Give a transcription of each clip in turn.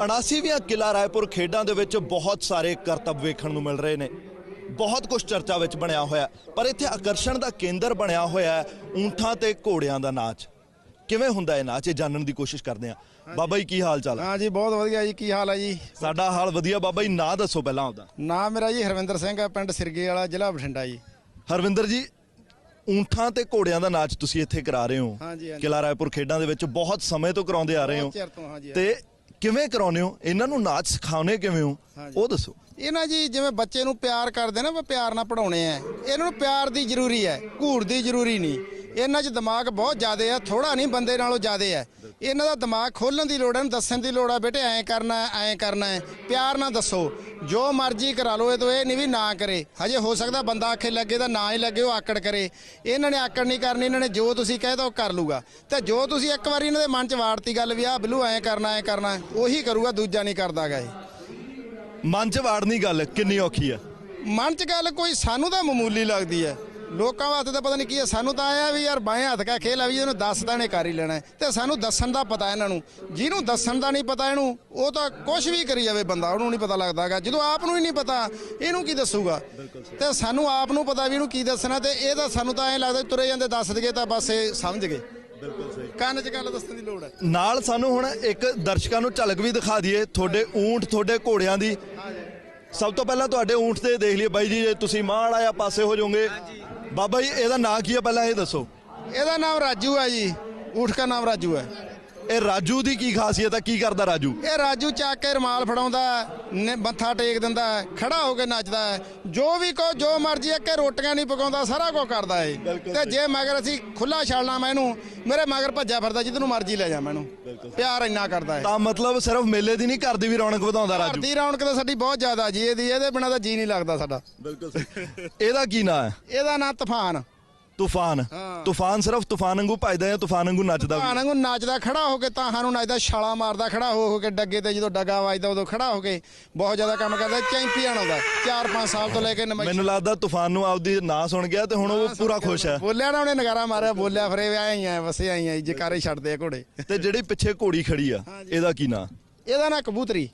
79ਵੀਂ ਕਿਲਾ ਰਾਏਪੁਰ ਖੇਡਾਂ ਦੇ ਵਿੱਚ ਬਹੁਤ ਸਾਰੇ ਕਰਤੱਵ ਵੇਖਣ ਨੂੰ ਮਿਲ ਰਹੇ ਨੇ। ਬਹੁਤ ਕੁਝ ਚਰਚਾ ਵਿੱਚ ਬਣਿਆ ਹੋਇਆ। ਪਰ ਇੱਥੇ ਆਕਰਸ਼ਣ ਦਾ ਕੇਂਦਰ ਬਣਿਆ ਹੋਇਆ ਹੈ ਊਂਠਾਂ ਤੇ ਘੋੜਿਆਂ ਦਾ ਨਾਚ। ਕਿਵੇਂ ਹੁੰਦਾ ਇਹ ਨਾਚ? ਇਹ ਜਾਣਨ ਦੀ ਕੋਸ਼ਿਸ਼ ਕਰਦੇ ਹਾਂ। ਬਾਬਾ ਜੀ ਕੀ ਹਾਲ ਚਾਲ ਹੈ? ਹਾਂ ਜੀ ਬਹੁਤ ਵਧੀਆ ਜੀ ਕੀ ਹਾਲ ਹੈ ਜੀ? ਸਾਡਾ ਹਾਲ ਵਧੀਆ। ਬਾਬਾ ਜੀ ਨਾਂ ਦੱਸੋ ਪਹਿਲਾਂ ਆਪਦਾ ਨਾਮ ਮੇਰਾ ਜੀ ਹਰਵਿੰਦਰ ਸਿੰਘ ਹੈ ਪਿੰਡ ਸਿਰਗੇ ਵਾਲਾ ਜ਼ਿਲ੍ਹਾ ਬਠਿੰਡਾ ਜੀ। ਹਰਵਿੰਦਰ ਜੀ ਊਂਠਾਂ ਤੇ ਘੋੜਿਆਂ ਦਾ ਨਾਚ ਤੁਸੀਂ ਇੱਥੇ ਕਰਾ ਰਹੇ ਹੋ। ਹਾਂਜੀ, ਹਾਂਜੀ। ਕਿਲਾ ਰਾਏਪੁਰ ਖੇਡਾਂ ਦੇ ਵਿੱਚ ਬਹੁਤ ਸਮੇਂ ਤੋਂ ਕਰਾਉਂਦੇ ਆ ਰਹੇ ਹੋ। ਬਹੁਤ ਚਿਰ ਤੋਂ, ਹਾਂਜੀ, ਤੇ ਕਿਵੇਂ ਕਰਾਉਂਦੇ ਹੋ? ਇਹਨਾਂ ਨੂੰ ਨਾਚ ਸਿਖਾਉਣੇ ਕਿਵੇਂ ਹੋ। ਉਹ ਦੱਸੋ। ਇਹ ਨਾ ਜੀ ਜਿਵੇਂ ਬੱਚੇ ਨੂੰ ਪਿਆਰ ਕਰਦੇ ਨਾ ਵੀ ਪਿਆਰ ਨਾਲ ਪੜਾਉਣੇ ਆ। ਇਹਨਾਂ ਨੂੰ ਪਿਆਰ ਦੀ ਜ਼ਰੂਰੀ ਹੈ ਘੂਰ ਦੀ ਜ਼ਰੂਰੀ ਨਹੀਂ। ਇਹਨਾਂ 'ਚ ਦਿਮਾਗ ਬਹੁਤ ਜ਼ਿਆਦੇ ਆ ਥੋੜਾ ਨਹੀਂ ਬੰਦੇ ਨਾਲੋਂ ਜ਼ਿਆਦੇ ਆ। ਇਹਨਾਂ ਦਾ ਦਿਮਾਗ ਖੋਲਣ ਦੀ ਲੋੜ ਹੈ ਦੱਸਣ ਦੀ ਲੋੜ ਆ ਬੇਟੇ ਐਂ ਕਰਨਾ ਹੈ ਐਂ ਕਰਨਾ ਹੈ। ਪਿਆਰ ਨਾਲ ਦੱਸੋ। ਜੋ ਮਰਜ਼ੀ ਕਰਾ ਲਓ ਇਹ ਤੋਂ ਇਹ ਨਹੀਂ ਵੀ ਨਾ ਕਰੇ। ਹਜੇ ਹੋ ਸਕਦਾ ਬੰਦਾ ਆਖੇ ਲੱਗੇ ਤਾਂ ਨਾ ਹੀ ਲੱਗੇ ਉਹ ਆਕੜ ਕਰੇ। ਇਹਨਾਂ ਨੇ ਆਕੜ ਨਹੀਂ ਕਰਨੀ ਇਹਨਾਂ ਨੇ ਜੋ ਤੁਸੀਂ ਕਹਿ ਦੋ ਕਰ ਲੂਗਾ ਤੇ ਜੋ ਤੁਸੀਂ ਇੱਕ ਵਾਰੀ ਇਹਨਾਂ ਦੇ ਮਨ 'ਚ ਵਾੜਤੀ ਗੱਲ ਵੀ ਆ ਬਿੱਲੂ ਐਂ ਕਰਨਾ ਐਂ ਕਰਨਾ ਉਹੀ ਕਰੂਗਾ ਦੂਜਾ ਨਹੀਂ ਕਰਦਾਗਾ ਇਹ। ਮਨ ਚ ਵਾੜਨੀ ਗੱਲ ਕਿੰਨੀ ਔਖੀ ਹੈ? ਮਨ 'ਚ ਗੱਲ ਕੋਈ ਸਾਨੂੰ ਤਾਂ ਮਾਮੂਲੀ ਲੱਗਦੀ ਹੈ। ਲੋਕਾਂ ਵਾਸਤੇ ਤਾਂ ਪਤਾ ਨਹੀਂ ਕੀ ਹੈ। ਸਾਨੂੰ ਤਾਂ ਆਇਆ ਵੀ ਯਾਰ ਬਾਏ ਹੱਥ ਕਾ ਖੇਲ ਆ ਵੀ ਇਹਨੂੰ ਦੱਸਦਾ ਨੇ ਕਰ ਹੀ ਲੈਣਾ। ਤੇ ਸਾਨੂੰ ਦੱਸਣ ਦਾ ਪਤਾ ਇਹਨਾਂ ਨੂੰ। ਜਿਹਨੂੰ ਦੱਸਣ ਦਾ ਨਹੀਂ ਪਤਾ ਇਹਨੂੰ ਉਹ ਤਾਂ ਕੁਝ ਵੀ ਕਰੀ ਜਾਵੇ ਬੰਦਾ ਉਹਨੂੰ ਨਹੀਂ ਪਤਾ ਲੱਗਦਾਗਾ ਜਦੋਂ ਆਪ ਨੂੰ ਹੀ ਨਹੀਂ ਪਤਾ ਇਹਨੂੰ ਕੀ ਦੱਸੂਗਾ? ਤੇ ਸਾਨੂੰ ਆਪ ਨੂੰ ਪਤਾ ਵੀ ਇਹਨੂੰ ਕੀ ਦੱਸਣਾ ਤੇ ਇਹ ਤਾਂ ਸਾਨੂੰ ਤਾਂ ਐਂ ਲੱਗਦਾ ਤੁਰੇ ਜਾਂਦੇ ਦੱਸ ਦਈਏ ਤਾਂ ਬਸ ਇਹ ਸਮਝ ਗਏ। ਬਿਲਕੁਲ ਸਹੀ। ਕੰਨ 'ਚ ਗੱਲ ਦੱਸਣ ਦੀ ਲੋੜ ਹੈ। ਨਾਲ ਸਾਨੂੰ ਹੁਣ ਇੱਕ ਦਰਸ਼ਕਾਂ ਨੂੰ ਝਲਕ ਵੀ ਦਿਖਾ ਦਈਏ ਤੁਹਾਡੇ ਊਂਠ ਤੁਹਾਡੇ ਘੋੜਿਆਂ ਦੀ। ਸਭ ਤੋਂ ਪਹਿਲਾਂ ਤੁਹਾਡੇ ਊਂਠ ਤੇ ਦੇਖ ਲਈਏ ਬਾਈ ਜੀ ਜੇ ਤੁਸੀਂ ਮਾੜ ਆਇਆ ਪਾਸੇ ਹੋ ਜਾਓਗੇ। ਬਾਬਾ ਜੀ, ਇਹਦਾ ਨਾਂ ਕੀ ਹੈ ਪਹਿਲਾਂ ਇਹ ਦੱਸੋ। ਇਹਦਾ ਨਾਮ ਰਾਜੂ ਹੈ ਜੀ। ਊਠ ਦਾ ਨਾਮ ਰਾਜੂ ਹੈ ਇਹ ਰਾਜੂ ਦੀ ਕੀ ਖਾਸੀਅਤ ਹੈ ਕੀ ਕਰਦਾ ਰਾਜੂ? ਇਹ ਰਾਜੂ ਚੱਕ ਕੇ ਰਮਾਲ ਫੜਾਉਂਦਾ ਨੇ ਮੱਥਾ ਟੇਕ ਦਿੰਦਾ ਹੈ, ਖੜਾ ਹੋ ਕੇ ਨੱਚਦਾ ਹੈ। ਜੋ ਵੀ ਕੋ ਜੋ ਮਰਜ਼ੀ ਹੈ ਕਿ ਰੋਟੀਆਂ ਨਹੀਂ ਪਕਾਉਂਦਾ ਸਾਰਾ ਕੁਝ ਕਰਦਾ ਹੈ। ਬਿਲਕੁਲ ਤੇ ਜੇ ਮਗਰ ਅਸੀਂ ਖੁੱਲਾ ਛੱਡਣਾ ਮੈਨੂੰ ਮੇਰੇ ਮਗਰ ਭੱਜਿਆ ਫਿਰਦਾ ਜਿੱਦ ਨੂੰ ਮਰਜ਼ੀ ਲੈ ਜਾ ਮੈਨੂੰ ਪਿਆਰ ਇੰਨਾ ਕਰਦਾ ਹੈ। ਤਾਂ ਮਤਲਬ ਸਿਰਫ ਮੇਲੇ ਦੀ ਨਹੀਂ ਘਰ ਦੀ ਵੀ ਰੌਣਕ ਵਧਾਉਂਦਾ ਰਾਜੂ? ਦੀ ਰੌਣਕ ਤਾਂ ਸਾਡੀ ਬਹੁਤ ਜ਼ਿਆਦਾ ਜੀ ਇਹਦੀ ਇਹਦੇ ਬਿਨਾਂ ਤਾਂ ਜੀ ਨਹੀਂ ਲੱਗਦਾ ਸਾਡਾ। ਬਿਲਕੁਲ ਇਹਦਾ ਕੀ ਨਾਂ ਹੈ? ਇਹਦਾ ਨਾਂ ਤੂਫਾਨ। ਤੂਫਾਨ। ਹਾਂ। ਤੂਫਾਨ ਸਿਰਫ ਤੂਫਾਨ ਵਾਂਗੂ ਭਜਦਾ ਜਾਂ ਤੂਫਾਨ ਵਾਂਗੂ ਨੱਚਦਾ ਵੀ? ਤੂਫਾਨ ਵਾਂਗੂ ਨੱਚਦਾ ਖੜਾ ਹੋ ਕੇ ਤਾਂ ਸਾਨੂੰ ਨੱਚਦਾ ਛਾਲਾ ਮਾਰਦਾ ਖੜਾ ਹੋ ਹੋ ਕੇ ਡੱਗੇ ਤੇ ਜਦੋਂ ਡੱਗਾ ਵੱਜਦਾ ਉਦੋਂ ਖੜਾ ਹੋ ਕੇ ਬਹੁਤ ਜ਼ਿਆਦਾ ਕੰਮ ਕਰਦਾ ਚੈਂਪੀਅਨ ਆਉਂਦਾ 4-5 ਸਾਲ ਤੋਂ ਲੈ ਕੇ ਨਮਾਈ ਮੈਨੂੰ ਲੱਗਦਾ ਤੂਫਾਨ ਨੂੰ ਆਪਦੀ ਨਾਂ ਸੁਣ ਗਿਆ ਤੇ ਹੁਣ ਉਹ ਪੂਰਾ ਖੁਸ਼ ਹੈ। ਬੋਲਿਆ ਨਾ ਉਹਨੇ ਨਗਾਰਾ ਮਾਰਿਆ ਬੋਲਿਆ ਫਿਰ ਆਏ ਹੀ ਆ ਵਸੇ ਆਈ ਆ ਜਕਾਰੇ ਛੱਡਦੇ ਆ ਘੋੜੇ। ਤੇ ਜਿਹੜੀ ਪਿੱਛੇ ਘੋੜੀ ਖੜੀ ਆ ਇਹਦਾ ਕੀ ਨਾਂ? ਇਹਦਾ ਨਾਂ ਕਬੂਤਰੀ।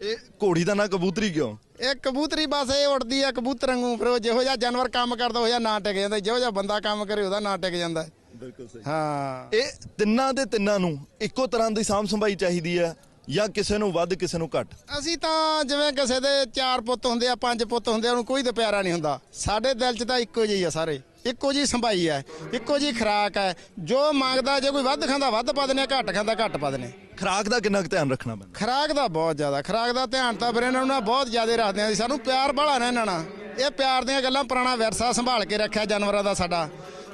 ਇਹ ਘੋੜੀ ਦਾ ਨਾਂ ਕਬੂਤਰੀ ਕਿਉਂ? ਇਹ ਕਬੂਤਰੀ ਬਸ ਇਹ ਉੜਦੀ ਆ ਕਬੂਤਰ ਵਾਂਗੂ ਫਿਰ ਉਹ ਜਿਹੋ ਜਿਹਾ ਜਾਨਵਰ ਕੰਮ ਕਰਦਾ ਉਹ ਜਿਹਾ ਨਾਂ ਟਿਕ ਜਾਂਦਾ ਜਿਹੋ ਜਿਹਾ ਬੰਦਾ ਕੰਮ ਕਰੇ ਉਹਦਾ ਨਾਂ ਟਿਕ ਜਾਂਦਾ। ਬਿਲਕੁਲ ਸਹੀ। ਹਾਂ। ਇਹ ਤਿੰਨਾਂ ਦੇ ਤਿੰਨਾਂ ਨੂੰ ਇੱਕੋ ਤਰ੍ਹਾਂ ਦੀ ਸਾਂਭ ਸੰਭਾਈ ਚਾਹੀਦੀ ਹੈ ਜਾਂ ਕਿਸੇ ਨੂੰ ਵੱਧ ਕਿਸੇ ਨੂੰ ਘੱਟ? ਅਸੀਂ ਤਾਂ ਜਿਵੇਂ ਕਿਸੇ ਦੇ ਚਾਰ ਪੁੱਤ ਹੁੰਦੇ ਆ ਪੰਜ ਪੁੱਤ ਹੁੰਦੇ ਆ ਉਹਨੂੰ ਕੋਈ ਤੇ ਪਿਆਰਾ ਨਹੀਂ ਹੁੰਦਾ। ਸਾਡੇ ਦਿਲ 'ਚ ਤਾਂ ਇੱਕੋ ਜਿਹੀ ਆ ਸਾਰੇ। ਇੱਕੋ ਜੀ ਸੰਭਾਈ ਹੈ ਇੱਕੋ ਜੀ ਖਰਾਕ ਹੈ। ਜੋ ਮੰਗਦਾ ਜੇ ਕੋਈ ਵੱਧ ਖਾਂਦਾ ਵੱਧ ਪਾ ਆ ਘੱਟ ਖਾਂਦਾ ਘੱਟ ਪਾ ਆ। ਖਰਾਕ ਦਾ ਕਿੰਨਾ ਕੁ ਧਿਆਨ ਰੱਖਣਾ ਪੈਂਦਾ? ਖਰਾਕ ਦਾ ਬਹੁਤ ਜ਼ਿਆਦਾ। ਖਰਾਕ ਦਾ ਧਿਆਨ ਤਾਂ ਫਿਰ ਇਹਨਾਂ ਨੂੰ ਨਾ ਬਹੁਤ ਜ਼ਿਆਦਾ ਰੱਖਦੇ ਆ ਸਾਨੂੰ ਪਿਆਰ ਬੜਾ ਨਾ ਇਹਨਾਂ ਨਾਲ। ਇਹ ਪਿਆਰ ਦੀਆਂ ਗੱਲਾਂ ਪੁਰਾਣਾ ਵਿਰਸਾ ਸੰਭਾਲ ਕੇ ਰੱਖਿਆ ਜਾਨਵਰਾਂ ਦਾ ਸਾਡਾ।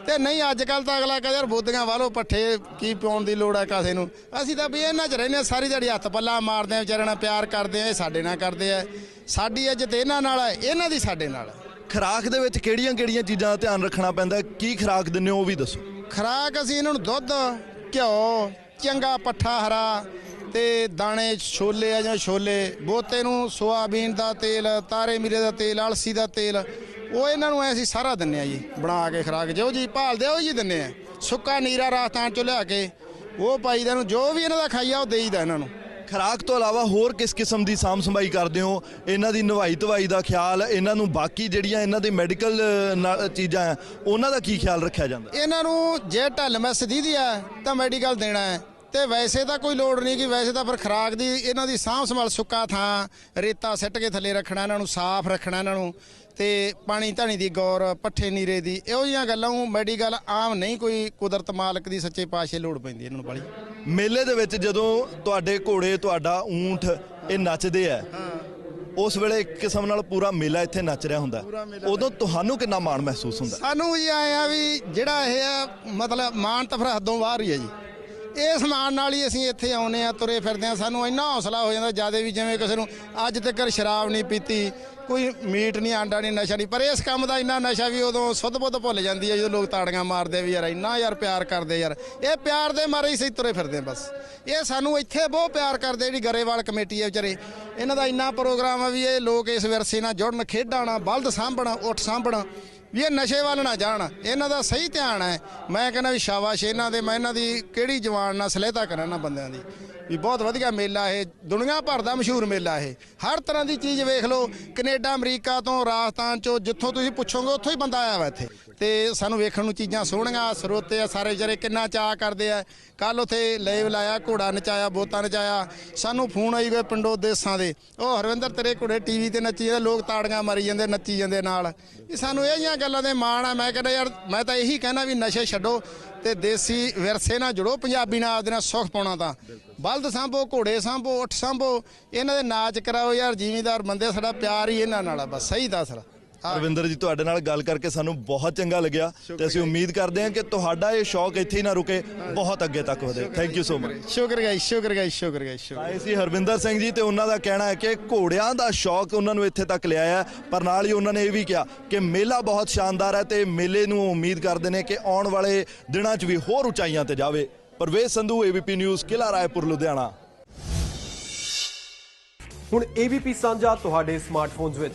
ਤੇ ਨਹੀਂ ਅੱਜ ਕੱਲ ਤਾਂ ਅਗਲਾ ਕਹਿੰਦਾ ਯਾਰ ਬੋਦੀਆਂ ਵਾਲੋ ਪੱਠੇ ਕੀ ਪਾਉਣ ਦੀ ਲੋੜ ਹੈ ਕਾਸੇ ਨੂੰ। ਅਸੀਂ ਤਾਂ ਵੀ ਇਹਨਾਂ 'ਚ ਰਹਿੰਦੇ ਹਾਂ, ਸਾਰੀ ਦਿਹਾੜੀ ਹੱਥ ਪੱਲਾ ਮਾਰਦੇ ਆ ਵਿਚਾਰਿਆਂ ਨਾਲ ਪਿਆਰ ਕਰਦੇ ਆ ਇਹ ਸਾਡੇ ਨਾਲ ਕਰਦੇ ਆ। ਸਾਡੀ ਇੱਜ਼ਤ ਇਹਨਾਂ ਨਾਲ ਹੈ ਇਹਨਾਂ ਦੀ ਸਾਡੇ ਨਾਲ ਖਰਾਕ ਦੇ ਵਿੱਚ ਕਿਹੜੀਆਂ ਕਿਹੜੀਆਂ ਚੀਜ਼ਾਂ ਦਾ ਧਿਆਨ ਰੱਖਣਾ ਪੈਂਦਾ? ਕੀ ਖਰਾਕ ਦਿੰਦੇ ਹੋ ਉਹ ਵੀ ਦੱਸੋ। ਖਰਾਕ ਅਸੀਂ ਇਹਨਾਂ ਨੂੰ ਦੁੱਧ ਘਿਓ ਚੰਗਾ ਪੱਠਾ ਹਰਾ ਤੇ ਦਾਣੇ ਛੋਲੇ ਆ ਜਾਂ ਛੋਲੇ ਬੋਤੇ ਨੂੰ ਸੋਆਬੀਨ ਦਾ ਤੇਲ, ਤਾਰੇ ਮੀਰੇ ਦਾ ਤੇਲ ਅਲਸੀ ਦਾ ਤੇਲ, ਉਹ ਇਹਨਾਂ ਨੂੰ ਐ ਅਸੀਂ ਸਾਰਾ ਦਿੰਨੇ ਆ ਜੀ, ਬਣਾ ਕੇ ਖਰਾਕ ਜੋ ਜੀ ਭਾਲਦੇ ਆ, ਉਹ ਜੀ ਦਿੰਨੇ ਆ। ਸੁੱਕਾ ਨੀਰਾ ਰਾਜਸਥਾਨ ਚੋਂ ਲਿਆ ਕੇ, ਉਹ ਪਾਈਦਾ ਨੂੰ ਜੋ ਵੀ ਇਹਨਾਂ ਦਾ ਖਾਈਆ ਉਹ ਦੇਈਦਾ ਇਹਨਾਂ ਨੂੰ। ਖਰਾਕ ਤੋਂ ਇਲਾਵਾ ਹੋਰ ਕਿਸ ਕਿਸਮ ਦੀ ਸਾਂਭ ਸੰਭਾਈ ਕਰਦੇ ਹੋ? ਇਹਨਾਂ ਦੀ ਨਵਾਈ ਧਵਾਈ ਦਾ ਖਿਆਲ, ਇਹਨਾਂ ਨੂੰ ਬਾਕੀ ਜਿਹੜੀਆਂ ਇਹਨਾਂ ਦੇ ਮੈਡੀਕਲ ਚੀਜ਼ਾਂ ਆ, ਉਹਨਾਂ ਦਾ ਕੀ ਖਿਆਲ ਰੱਖਿਆ ਜਾਂਦਾ? ਇਹਨਾਂ ਨੂੰ ਜੇ ਢੱਲ ਮੈਂ ਸਦੀਦੀ ਆ, ਤਾਂ ਮੈਡੀਕਲ ਦੇਣਾ ਹੈ। ਤੇ ਵੈਸੇ ਤਾਂ ਕੋਈ ਲੋੜ ਨਹੀਂ ਕਿ ਵੈਸੇ ਤਾਂ ਫਿਰ ਖਰਾਕ ਦੀ, ਇਹਨਾਂ ਦੀ ਸਾਂਭ ਸੰਭਾਲ ਸੁੱਕਾ ਥਾਂ, ਰੇਤਾ ਸਿੱਟ ਕੇ ਥੱਲੇ ਰੱਖਣਾ ਇਹਨਾਂ ਨੂੰ, ਸਾਫ਼ ਰੱਖਣਾ ਇਹਨਾਂ ਨੂੰ। ਤੇ ਪਾਣੀ ਧਾਣੀ ਦੀ ਗੌਰ ਪੱਠੇ ਨੀਰੇ ਦੀ ਇਹੋ ਜਿਹੀਆਂ ਗੱਲਾਂ ਨੂੰ ਮੈਡੀਕਲ ਆਮ ਨਹੀਂ ਕੋਈ ਕੁਦਰਤ ਮਾਲਕ ਦੀ ਸੱਚੇ ਪਾਤਸ਼ਾਹ ਲੋੜ ਪੈਂਦੀ ਇਹਨਾਂ ਨੂੰ ਬੜੀ ਮੇਲੇ ਦੇ ਵਿੱਚ ਜਦੋਂ ਤੁਹਾਡੇ ਘੋੜੇ ਤੁਹਾਡਾ ਊਂਠ ਇਹ ਨੱਚਦੇ ਆ ਉਸ ਵੇਲੇ ਇੱਕ ਕਿਸਮ ਨਾਲ ਪੂਰਾ ਮੇਲਾ ਇੱਥੇ ਨੱਚ ਰਿਹਾ ਹੁੰਦਾ। ਉਦੋਂ ਤੁਹਾਨੂੰ ਕਿੰਨਾ ਮਾਣ ਮਹਿਸੂਸ ਹੁੰਦਾ? ਸਾਨੂੰ ਜੀ ਆਏ ਆ ਵੀ ਜਿਹੜਾ ਇਹ ਆ ਮਤਲਬ ਮਾਨ ਤਾਂ ਫਿਰ ਹੱਦੋਂ ਬਾਹਰ ਹੀ ਹੈ ਜੀ। ਇਸ ਮਾਨ ਨਾਲ ਹੀ ਅਸੀਂ ਇੱਥੇ ਆਉਨੇ ਆ ਤੁਰੇ ਫਿਰਦੇ ਆ ਸਾਨੂੰ ਇੰਨਾ ਹੌਸਲਾ ਹੋ ਜਾਂਦਾ ਜ਼ਿਆਦਾ ਵੀ ਜਿਵੇਂ ਕਿਸੇ ਨੂੰ ਅੱਜ ਤੱਕ ਸ਼ਰਾਬ ਨਹੀਂ ਪੀਤੀ, ਕੋਈ ਮੀਟ ਨਹੀਂ, ਆਂਡਾ ਨਹੀਂ, ਨਸ਼ਾ ਨਹੀਂ। ਪਰ ਇਸ ਕੰਮ ਦਾ ਇੰਨਾ ਨਸ਼ਾ ਵੀ ਉਦੋਂ ਸੁੱਧ ਬੁੱਧ ਭੁੱਲ ਜਾਂਦੀ ਹੈ, ਜਦੋਂ ਲੋਕ ਤਾੜੀਆਂ ਮਾਰਦੇ ਵੀ ਯਾਰ ਇੰਨਾ ਯਾਰ ਪਿਆਰ ਕਰਦੇ ਯਾਰ। ਇਹ ਪਿਆਰ ਦੇ ਮਾਰੇ ਹੀ ਸਹੀ ਤੁਰੇ ਫਿਰਦੇ ਆ ਬਸ। ਇਹ ਸਾਨੂੰ ਇੱਥੇ ਬਹੁਤ ਪਿਆਰ ਕਰਦੇ ਜਿਹੜੀ ਗਰੇਵਾਲ ਕਮੇਟੀ ਹੈ ਵਿਚਾਰੇ। ਇਹਨਾਂ ਦਾ ਇੰਨਾ ਪ੍ਰੋਗਰਾਮ ਆ ਵੀ ਇਹ ਲੋਕ ਇਸ ਵਿਰਸੇ ਨਾਲ ਜੁੜਨ, ਖੇਡਾਂ ਬਲਦ ਸਾਂਭਣਾ, ਉੱਠ ਸਾਂਭਣ। ਵੀ ਇਹ ਨਸ਼ੇ ਵੱਲ ਨਾ ਜਾਣ, ਇਹਨਾਂ ਦਾ ਸਹੀ ਧਿਆਨ ਹੈ। ਮੈਂ ਕਹਿੰਦਾ ਵੀ ਸ਼ਾਬਾਸ਼, ਇਹਨਾਂ ਦੇ, ਮੈਂ ਇਹਨਾਂ ਦੀ ਕਿਹੜੀ ਜਵਾਨ ਨਾਲ ਸਲੇਹਤਾ ਕਰਾਂ ਇਹਨਾਂ ਬੰਦਿਆਂ ਦੀ। ਵੀ ਬਹੁਤ ਵਧੀਆ ਮੇਲਾ ਇਹ, ਦੁਨੀਆ ਭਰ ਦਾ ਮਸ਼ਹੂਰ ਮੇਲਾ ਇਹ। ਹਰ ਤਰ੍ਹਾਂ ਦੀ ਚੀਜ਼ ਵੇਖ ਲਓ, ਕੈਨੇਡਾ, ਅਮਰੀਕਾ ਤੋਂ, ਰਾਜਸਥਾਨ ਚੋਂ, ਜਿੱਥੋਂ ਤੁਸੀਂ ਪੁੱਛੋਗੇ, ਉੱਥੋਂ ਹੀ ਬੰਦਾ ਆਇਆ ਵਾ ਇੱਥੇ। ਤੇ ਸਾਨੂੰ ਵੇਖਣ ਨੂੰ ਚੀਜ਼ਾਂ ਸੋਹਣੀਆਂ, ਸਰੋਤੇ ਆ, ਸਾਰੇ ਵਿਚਾਰੇ ਕਿੰਨਾ ਚਾਅ ਕਰਦੇ ਆ। ਕੱਲ ਉਥੇ ਲੈਵ ਲਾਇਆ, ਘੋੜਾ ਨਚਾਇਆ ਬੋਤਾ ਨਚਾਇਆ। ਸਾਨੂੰ ਫੋਨ ਆਈ ਗਏ ਪਿੰਡੋਂ ਦੇਸਾਂ ਦੇ। ਉਹ ਹਰਵਿੰਦਰ, ਤੇਰੇ ਘੋੜੇ ਟੀਵੀ ਤੇ ਨੱਚੀ ਜਾਂਦੇ, ਲੋਕ ਤਾੜੀਆਂ ਮਾਰੀ ਜਾਂਦੇ, ਨੱਚੀ ਜਾਂਦੇ ਨਾਲ। ਇਹ ਸਾਨੂੰ ਇਹ ਜਿਹੀਆਂ ਗੱਲਾਂ ਦੇ ਮਾਣ ਆ, ਮੈਂ ਕਹਿੰਦਾ, ਯਾਰ, ਮੈਂ ਤਾਂ ਇਹੀ ਕਹਿਣਾ ਵੀ ਨਸ਼ੇ ਛੱਡੋ। ਤੇ ਦੇਸੀ ਵਿਰਸੇ ਨਾਲ ਜੁੜੋ, ਪੰਜਾਬੀ ਨਾਲ ਆਪਦੇ ਨਾਲ ਸੁੱਖ ਪਾਉਣਾ ਤਾਂ। ਬਲਦ ਸਾਂਭੋ, ਘੋੜੇ ਸਾਂਭੋ, ਉੱਠ ਸਾਂਭੋ, ਇਹਨਾਂ ਦੇ ਨਾਚ ਕਰਾਓ ਯਾਰ, ਜ਼ਿਮੀਦਾਰ ਬੰਦੇ, ਸਾਡਾ ਪਿਆਰ ਹੀ ਇਹਨਾਂ ਨਾਲ ਆ, ਬਸ ਸਹੀ ਦੱਸ ਰਾ। ਰਵਿੰਦਰ ਜੀ ਤੁਹਾਡੇ ਨਾਲ ਗੱਲ ਕਰਕੇ ਸਾਨੂੰ ਬਹੁਤ ਚੰਗਾ ਲੱਗਿਆ ਤੇ ਅਸੀਂ ਉਮੀਦ ਕਰਦੇ ਹਾਂ ਕਿ ਤੁਹਾਡਾ ਇਹ ਸ਼ੌਕ ਇੱਥੇ ਹੀ ਨਾ ਰੁਕੇ ਬਹੁਤ ਅੱਗੇ ਤੱਕ ਵਧੇ। ਥੈਂਕ ਯੂ ਸੋ ਮਚ ਸ਼ੁਕਰ ਗਾਈ ਸ਼ੁਕਰ ਗਾਈ ਸ਼ੁਕਰ ਗਾਈ ਸ਼ੁਕਰ ਆਏ ਸੀ ਹਰਵਿੰਦਰ ਸਿੰਘ ਜੀ ਤੇ ਉਹਨਾਂ ਦਾ ਕਹਿਣਾ ਹੈ ਕਿ ਘੋੜਿਆਂ ਦਾ ਸ਼ੌਕ ਉਹਨਾਂ ਨੂੰ ਇੱਥੇ ਤੱਕ ਲਿਆਇਆ ਹੈ, ਪਰ ਨਾਲ ਹੀ ਉਹਨਾਂ ਨੇ ਇਹ ਵੀ ਕਿਹਾ ਕਿ ਮੇਲਾ ਬਹੁਤ ਸ਼ਾਨਦਾਰ ਹੈ ਤੇ ਮੇਲੇ ਨੂੰ ਉਮੀਦ ਕਰਦੇ ਨੇ ਕਿ ਆਉਣ ਵਾਲੇ ਦਿਨਾਂ 'ਚ ਵੀ ਹੋਰ ਉਚਾਈਆਂ ਤੇ ਜਾਵੇ। ਪਰਵੇਜ਼ ਸੰਧੂ ਏਬੀਪੀ ਨਿਊਜ਼ ਕਿਲਾ ਰਾਏਪੁਰ ਲੁਧਿਆਣਾ। ਹੁਣ ABP ਸਾਂਝਾ ਤੁਹਾਡੇ ਸਮਾਰਟਫੋਨਸ ਵਿੱਚ।